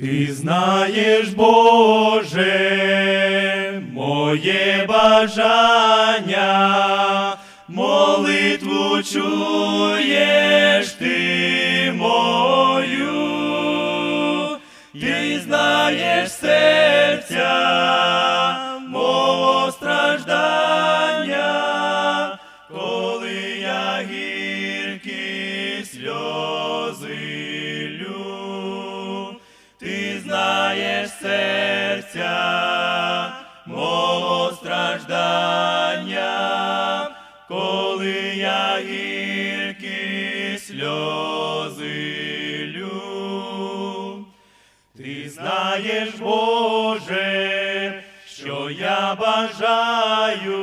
Ти знаєш, Боже, моє бажання, молитву чуєш ти мою, ти знаєш серця мого страждання, коли я гіркі сльози коли я гіркі сльози лю. Ти знаєш, Боже, що я бажаю,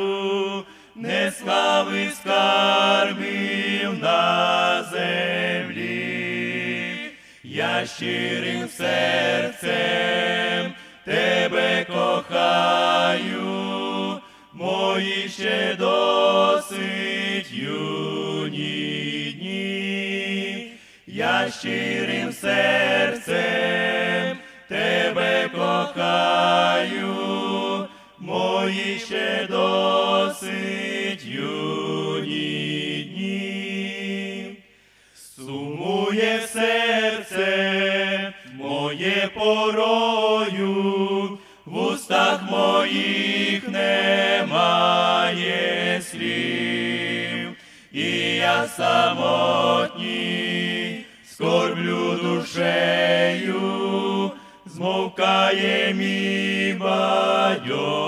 не слави скарбів на землі, я щирим серцем тебе кохаю, я щирим серцем тебе кохаю, мої ще досить юні дні. Сумує серце моє порою, в устах моїх немає слів, і я самотній скорблю душею, змовкає мій бадьорий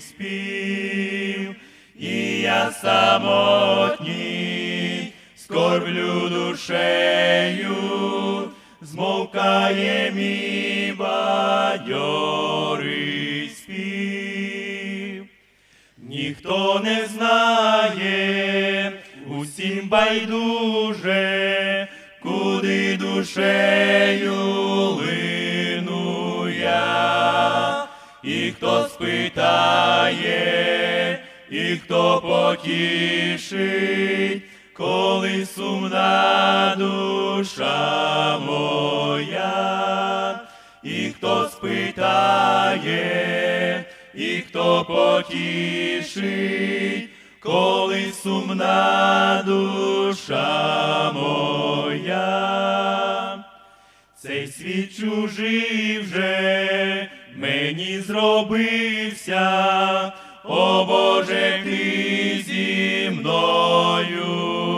спів, і я самотній скорблю душею, змовкає мій бадьорий спів. Ніхто не знає, усім байдуже, куди душею лину я, і хто спитає, і хто потішить, коли сумна душа моя, і хто спитає, і хто потішить, коли сумна душа моя. Цей світ чужий вже мені зробився, о Боже, ти зі мною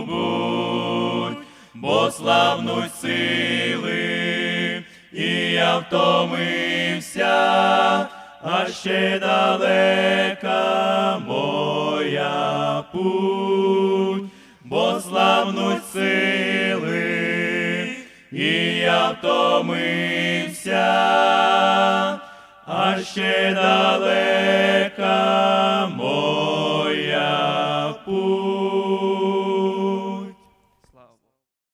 будь, бо славнуть сили, і я втомився, а ще далека моя путь, бо славнуть я втомився, а ще далека.